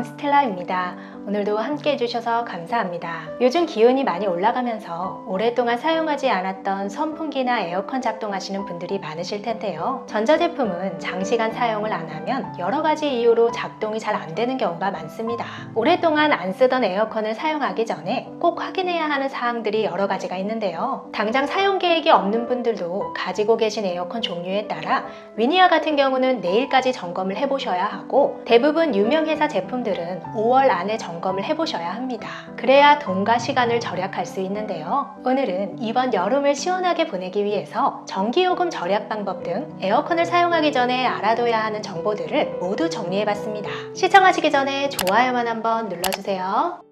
스텔라입니다. 오늘도 함께 해주셔서 감사합니다. 요즘 기온이 많이 올라가면서 오랫동안 사용하지 않았던 선풍기나 에어컨 작동하시는 분들이 많으실 텐데요. 전자제품은 장시간 사용을 안 하면 여러 가지 이유로 작동이 잘 안 되는 경우가 많습니다. 오랫동안 안 쓰던 에어컨을 사용하기 전에 꼭 확인해야 하는 사항들이 여러 가지가 있는데요. 당장 사용 계획이 없는 분들도 가지고 계신 에어컨 종류에 따라 위니아 같은 경우는 내일까지 점검을 해보셔야 하고 대부분 유명 회사 제품들은 5월 안에 점검 을 해보셔야 합니다. 그래야 돈과 시간을 절약할 수 있는데요. 오늘은 이번 여름을 시원하게 보내기 위해서 전기요금 절약 방법 등 에어컨을 사용하기 전에 알아둬야 하는 정보들을 모두 정리해봤습니다. 시청하시기 전에 좋아요만 한번 눌러주세요.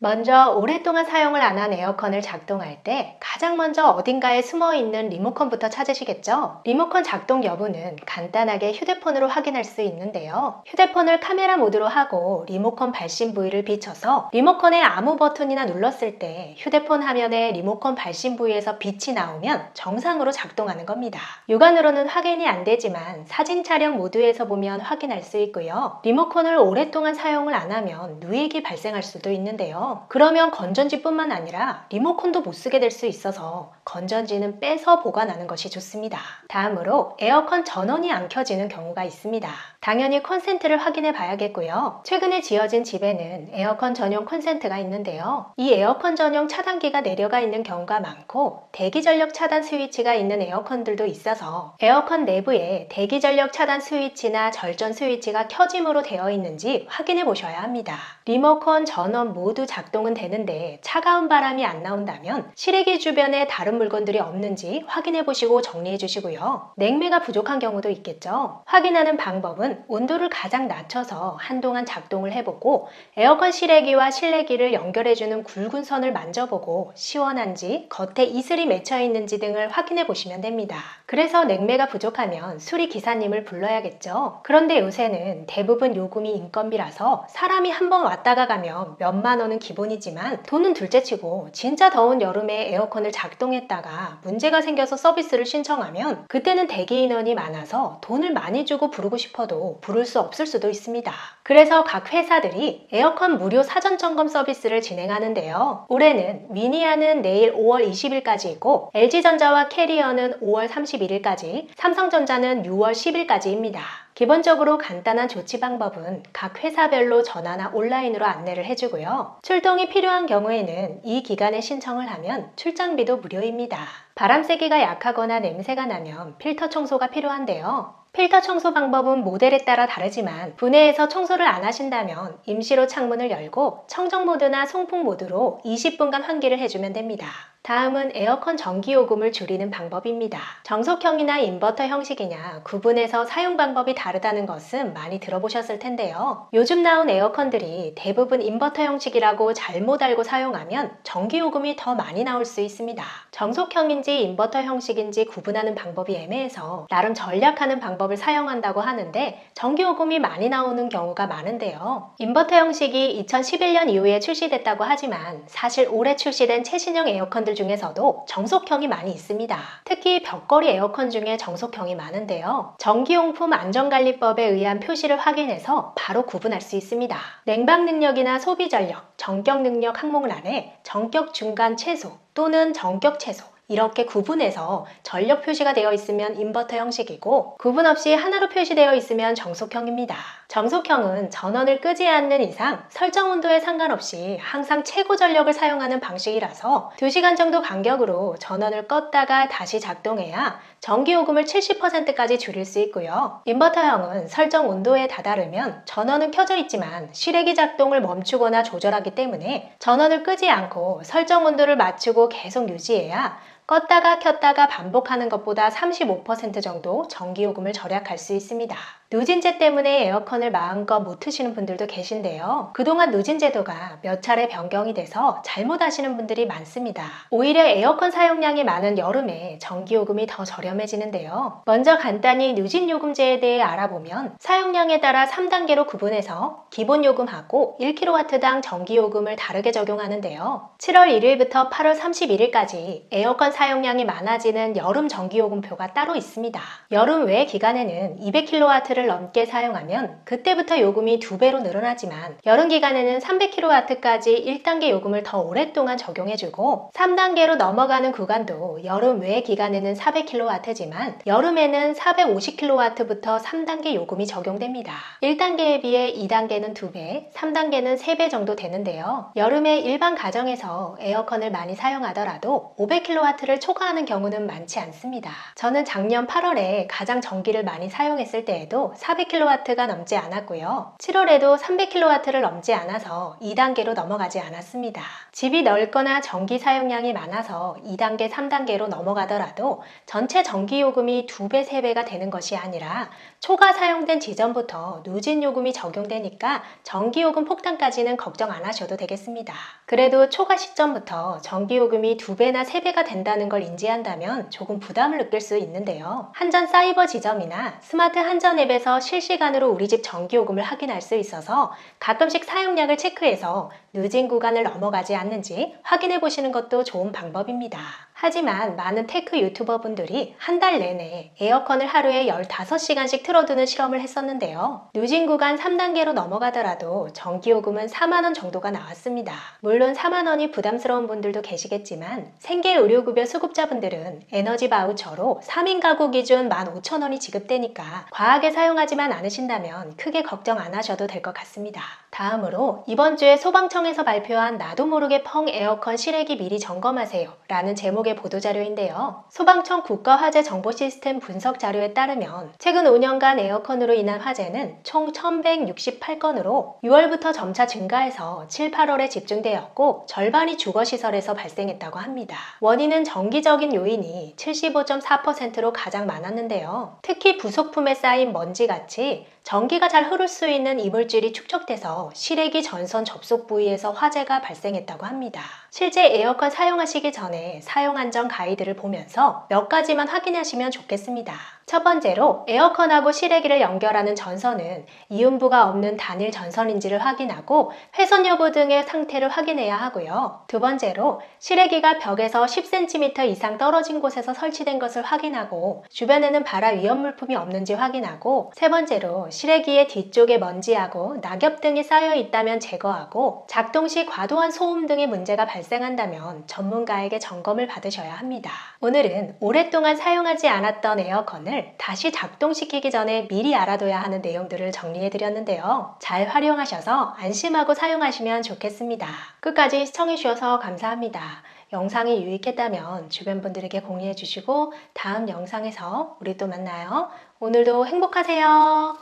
먼저 오랫동안 사용을 안 한 에어컨을 작동할 때 가장 먼저 어딘가에 숨어 있는 리모컨부터 찾으시겠죠? 리모컨 작동 여부는 간단하게 휴대폰으로 확인할 수 있는데요. 휴대폰을 카메라 모드로 하고 리모컨 발신 부위를 비춰서 리모컨의 아무 버튼이나 눌렀을 때 휴대폰 화면에 리모컨 발신 부위에서 빛이 나오면 정상으로 작동하는 겁니다. 육안으로는 확인이 안 되지만 사진 촬영 모드에서 보면 확인할 수 있고요. 리모컨을 오랫동안 사용을 안 하면 누액이 발생할 수도 있는데요. 그러면 건전지뿐만 아니라 리모컨도 못 쓰게 될 수 있어서 건전지는 빼서 보관하는 것이 좋습니다. 다음으로 에어컨 전원이 안 켜지는 경우가 있습니다. 당연히 콘센트를 확인해 봐야겠고요. 최근에 지어진 집에는 에어컨 전용 콘센트가 있는데요. 이 에어컨 전용 차단기가 내려가 있는 경우가 많고 대기 전력 차단 스위치가 있는 에어컨들도 있어서 에어컨 내부에 대기 전력 차단 스위치나 절전 스위치가 켜짐으로 되어 있는지 확인해 보셔야 합니다. 리모컨 전원 모두 작동은 되는데 차가운 바람이 안 나온다면 실외기 주변에 다른 물건들이 없는지 확인해 보시고 정리해 주시고요. 냉매가 부족한 경우도 있겠죠. 확인하는 방법은 온도를 가장 낮춰서 한동안 작동을 해보고 에어컨 실외기와 실내기를 연결해주는 굵은 선을 만져보고 시원한지 겉에 이슬이 맺혀 있는지 등을 확인해 보시면 됩니다. 그래서 냉매가 부족하면 수리 기사님을 불러야겠죠. 그런데 요새는 대부분 요금이 인건비라서 사람이 한번 왔다가 가면 몇만 원은 기본이지만 돈은 둘째치고 진짜 더운 여름에 에어컨을 작동했다가 문제가 생겨서 서비스를 신청하면 그때는 대기 인원이 많아서 돈을 많이 주고 부르고 싶어도 부를 수 없을 수도 있습니다. 그래서 각 회사들이 에어컨 무료 사전 점검 서비스를 진행하는데요. 올해는 미니아는 내일 5월 20일까지이고 LG전자와 캐리어는 5월 31일까지, 삼성전자는 6월 10일까지입니다. 기본적으로 간단한 조치 방법은 각 회사별로 전화나 온라인으로 안내를 해주고요. 출동이 필요한 경우에는 이 기간에 신청을 하면 출장비도 무료입니다. 바람 세기가 약하거나 냄새가 나면 필터 청소가 필요한데요. 필터 청소 방법은 모델에 따라 다르지만 분해해서 청소를 안 하신다면 임시로 창문을 열고 청정 모드나 송풍 모드로 20분간 환기를 해주면 됩니다. 다음은 에어컨 전기요금을 줄이는 방법입니다. 정속형이나 인버터 형식이냐 구분해서 사용 방법이 다르다는 것은 많이 들어보셨을 텐데요. 요즘 나온 에어컨들이 대부분 인버터 형식이라고 잘못 알고 사용하면 전기요금이 더 많이 나올 수 있습니다. 정속형인지 인버터 형식인지 구분하는 방법이 애매해서 나름 전략하는 방법을 사용한다고 하는데 전기요금이 많이 나오는 경우가 많은데요. 인버터 형식이 2011년 이후에 출시됐다고 하지만 사실 올해 출시된 최신형 에어컨들 중에서도 정속형이 많이 있습니다. 특히 벽걸이 에어컨 중에 정속형이 많은데요. 전기용품 안전관리법에 의한 표시를 확인해서 바로 구분할 수 있습니다. 냉방 능력이나 소비 전력, 전격 능력 항목을 안에 전격 중간 최소 또는 전격 최소 이렇게 구분해서 전력 표시가 되어 있으면 인버터 형식이고 구분 없이 하나로 표시되어 있으면 정속형입니다. 정속형은 전원을 끄지 않는 이상 설정 온도에 상관없이 항상 최고 전력을 사용하는 방식이라서 2시간 정도 간격으로 전원을 껐다가 다시 작동해야 전기요금을 70%까지 줄일 수 있고요. 인버터형은 설정 온도에 다다르면 전원은 켜져 있지만 실외기 작동을 멈추거나 조절하기 때문에 전원을 끄지 않고 설정 온도를 맞추고 계속 유지해야 껐다가 켰다가 반복하는 것보다 35% 정도 전기요금을 절약할 수 있습니다. 누진제 때문에 에어컨을 마음껏 못 트시는 분들도 계신데요. 그동안 누진제도가 몇 차례 변경이 돼서 잘못 하시는 분들이 많습니다. 오히려 에어컨 사용량이 많은 여름에 전기요금이 더 저렴해지는데요. 먼저 간단히 누진요금제에 대해 알아보면 사용량에 따라 3단계로 구분해서 기본요금하고 1kW당 전기요금을 다르게 적용하는데요. 7월 1일부터 8월 31일까지 에어컨 사용량이 많아지는 여름 전기요금표가 따로 있습니다. 여름 외 기간에는 200kW를 넘게 사용하면 그때부터 요금이 두 배로 늘어나지만 여름 기간에는 300kW까지 1단계 요금을 더 오랫동안 적용해주고 3단계로 넘어가는 구간도 여름 외 기간에는 400kW지만 여름에는 450kW부터 3단계 요금이 적용됩니다. 1단계에 비해 2단계는 2배, 3단계는 3배 정도 되는데요. 여름에 일반 가정에서 에어컨을 많이 사용하더라도 500kW 를 초과하는 경우는 많지 않습니다. 저는 작년 8월에 가장 전기를 많이 사용했을 때에도 400kW가 넘지 않았고요. 7월에도 300kW를 넘지 않아서 2단계로 넘어가지 않았습니다. 집이 넓거나 전기 사용량이 많아서 2단계, 3단계로 넘어가더라도 전체 전기 요금이 2배, 3배가 되는 것이 아니라 초과 사용된 지점부터 누진 요금이 적용되니까 전기 요금 폭탄까지는 걱정 안 하셔도 되겠습니다. 그래도 초과 시점부터 전기 요금이 2배나 3배가 된다는 걸 인지한다면 조금 부담을 느낄 수 있는데요. 한전 사이버 지점이나 스마트 한전 앱에서 실시간으로 우리 집 전기요금을 확인할 수 있어서 가끔씩 사용량을 체크해서 누진 구간을 넘어가지 않는지 확인해 보시는 것도 좋은 방법입니다. 하지만 많은 테크 유튜버 분들이 한 달 내내 에어컨을 하루에 15시간씩 틀어두는 실험을 했었는데요. 누진 구간 3단계로 넘어가더라도 전기요금은 4만원 정도가 나왔습니다. 물론 4만원이 부담스러운 분들도 계시겠지만 생계 의료급여 수급자분들은 에너지 바우처로 3인 가구 기준 15,000원이 지급되니까 과하게 사용하지만 않으신다면 크게 걱정 안 하셔도 될 것 같습니다. 다음으로 이번 주에 소방청에서 발표한 나도 모르게 펑 에어컨 실외기 미리 점검하세요 라는 제목의 보도자료인데요. 소방청 국가화재 정보 시스템 분석 자료에 따르면 최근 5년간 에어컨으로 인한 화재는 총 1168건으로 6월부터 점차 증가해서 7, 8월에 집중되었고 절반이 주거시설에서 발생했다고 합니다. 원인은 정기적인 요인이 75.4%로 가장 많았는데요. 특히 부속품에 쌓인 먼지 같이 전기가 잘 흐를 수 있는 이물질이 축적돼서 실외기 전선 접속 부위에서 화재가 발생했다고 합니다. 실제 에어컨 사용하시기 전에 사용 안전 가이드를 보면서 몇 가지만 확인하시면 좋겠습니다. 첫 번째로 에어컨하고 실외기를 연결하는 전선은 이음부가 없는 단일 전선인지를 확인하고 훼손 여부 등의 상태를 확인해야 하고요. 두 번째로 실외기가 벽에서 10cm 이상 떨어진 곳에서 설치된 것을 확인하고 주변에는 발화 위험 물품이 없는지 확인하고 세 번째로 실외기의 뒤쪽에 먼지하고 낙엽 등이 쌓여 있다면 제거하고 작동 시 과도한 소음 등의 문제가 발생한다면 전문가에게 점검을 받으셔야 합니다. 오늘은 오랫동안 사용하지 않았던 에어컨 을 다시 작동시키기 전에 미리 알아둬야 하는 내용들을 정리해 드렸는데요. 잘 활용하셔서 안심하고 사용하시면 좋겠습니다. 끝까지 시청해 주셔서 감사합니다. 영상이 유익했다면 주변 분들에게 공유해 주시고 다음 영상에서 우리 또 만나요. 오늘도 행복하세요.